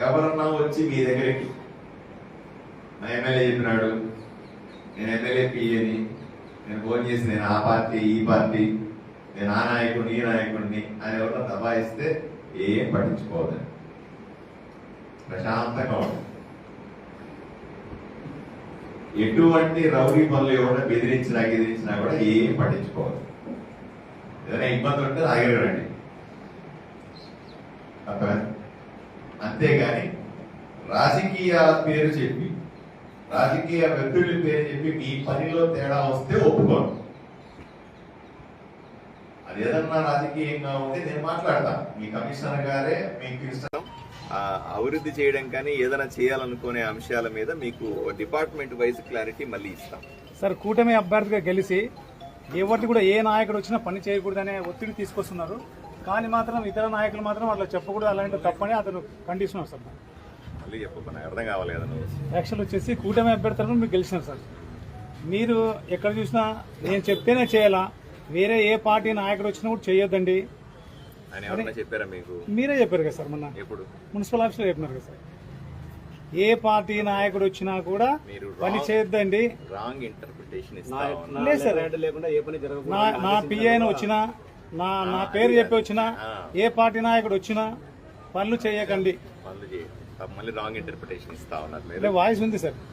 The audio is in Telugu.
ఎవరన్నా వచ్చి మీ దగ్గరికి నా ఎమ్మెల్యే చెప్పినాడు నేను ఎమ్మెల్యే పిఏని నేను ఫోన్ చేసి నేను ఆ పార్టీ ఈ పార్టీ నేను ఆ నాయకుడిని ఈ నాయకుడిని అని ఎవరన్నా దబాయిస్తే ఏం పట్టించుకోవద్దని ప్రశాంతంగా ఉంటుంది ఎటువంటి రౌడీ పనులు ఎవరైనా బెదిరించినా గెదిరించినా కూడా ఏం పట్టించుకోవద్దు. ఏదైనా ఇబ్బంది ఉంటే ఆగిరండి అర్థమైందా? అంతేగాని రాజకీయ పేరు చెప్పి రాజకీయ వ్యక్తుల పేరు చెప్పి మీ పనిలో తేడా వస్తే ఒప్పుకోను. అది ఏదన్నా రాజకీయంగా ఉంటే నేను మాట్లాడతాను మీ కమిషనర్ గారే మీకు ఇస్తాను ఆ, అభివృద్ధి చేయడం కానీ ఏదైనా చేయాలనుకునే అంశాల మీద మీకు డిపార్ట్మెంట్ వైజ్ క్లారిటీ మళ్ళీ ఇస్తాం. సార్ కూటమి అభ్యర్థిగా గెలిచి ఎవరికి కూడా ఏ నాయకుడు వచ్చినా పని చేయకూడదనే ఒత్తిడి తీసుకొస్తున్నారు. కానీ మాత్రం ఇతర నాయకులు మాత్రం అట్లా చెప్పకూడదు. అలాంటి తప్పని అతను కండిషన్ సార్ మళ్ళీ అర్థం కావాలి కదా నువ్వు? యాక్చువల్ వచ్చేసి కూటమి అభ్యర్థులను మీరు గెలిచినారు సార్. మీరు ఎక్కడ చూసినా నేను చెప్తేనే చేయాలా? వేరే ఏ పార్టీ నాయకుడు వచ్చినా కూడా చేయొద్దండి. చెప్పారా మీకు? మీరే చెప్పారు కదా సార్ మొన్న. ఎప్పుడు? మున్సిపల్ ఆఫీస్లో చెప్పినారు కదా సార్. ఏ పార్టీ నాయకుడు వచ్చినా కూడా మీరు పని చేయొద్దండి. రాంగ్ ఇంటర్ప్రిటేషన్ లేదు సార్. లేకుండా ఏ పని జరగదు నా నా పిఐని వచ్చినా నా నా పేరు చెప్పి వచ్చినా. ఏ పార్టీ నాయకుడు వచ్చినా పనులు చేయకండి. పనులు మళ్ళీ రాంగ్ ఇంటర్ప్రిటేషన్ ఇస్తా ఉన్నారు వాయిస్ ఉంది సార్.